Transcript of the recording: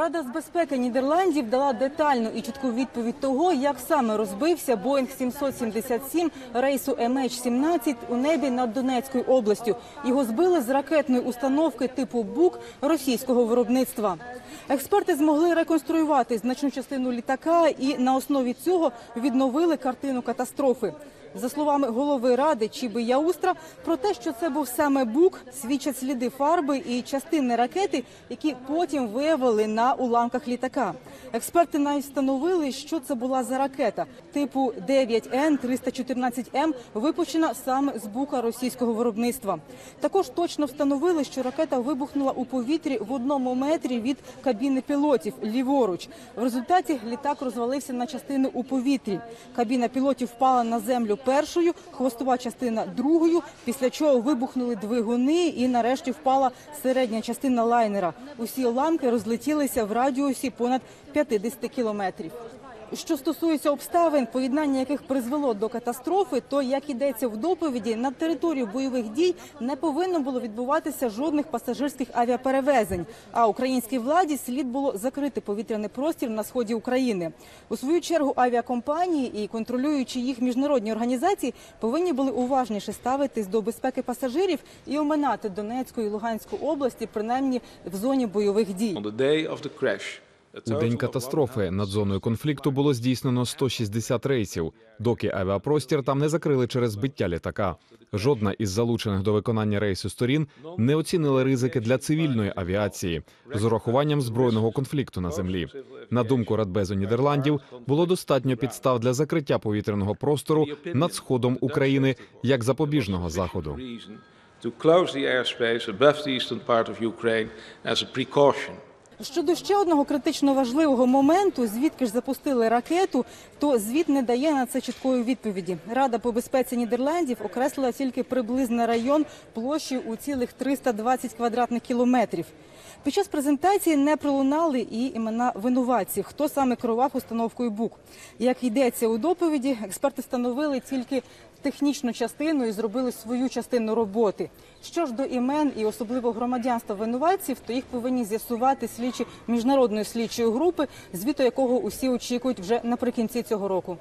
Рада з безпеки Нідерландів дала детальну і чітку відповідь того, як саме розбився Боїнг 777 рейсу MH17 у небі над Донецькою областю. Його збили з ракетної установки типу БУК російського виробництва. Експерти змогли реконструювати значну частину літака і на основі цього відновили картину катастрофи. За словами голови ради Чіби Яустра, про те, що це був саме бук, свідчать сліди фарби і частини ракети, які потім виявили на уламках літака. Експерти навіть встановили, що це була за ракета типу 9Н 314 М, випущена саме з бука російського виробництва. Також точно встановили, що ракета вибухнула у повітрі в одному метрі від кабіни пілотів ліворуч. В результаті літак розвалився на частини у повітрі. Кабіна пілотів впала на землю першою, хвостова частина другою. Після чого вибухнули двигуни, і нарешті впала середня частина лайнера. Усі уламки розлетілися в радіусі понад 50 кілометрів. Що стосується обставин, поєднання яких призвело до катастрофи, то як ідеться в доповіді, на території бойових дій не повинно було відбуватися жодних пасажирських авіаперевезень. А українській владі слід було закрити повітряний простір на сході України. У свою чергу авіакомпанії і контролюючи їх міжнародні організації повинні були уважніше ставитись до безпеки пасажирів і оминати Донецьку і Луганську області, принаймні в зоні бойових дій. У день катастрофи над зоною конфлікту було здійснено 160 рейсів, доки авіапростір там не закрили через збиття літака. Жодна із залучених до виконання рейсу сторін не оцінила ризики для цивільної авіації з урахуванням збройного конфлікту на землі. На думку Радбезу Нідерландів, було достатньо підстав для закриття повітряного простору над сходом України як запобіжного заходу. to close the airspace above the eastern part of Ukraine as a precaution. Щодо ще одного критично важливого моменту, звідки ж запустили ракету, то звіт не дає на це чіткої відповіді. Рада по безпеці Нідерландів окреслила тільки приблизний район площею у цілих 320 квадратних кілометрів. Під час презентації не пролунали і імена винуватців, хто саме керував установкою БУК. Як йдеться у доповіді, експерти встановили тільки технічну частину і зробили свою частину роботи. Що ж до імен і особливо громадянства винуватців, то їх повинні з'ясувати слідчі міжнародної слідчої групи, звіту якого усі очікують вже наприкінці цього року.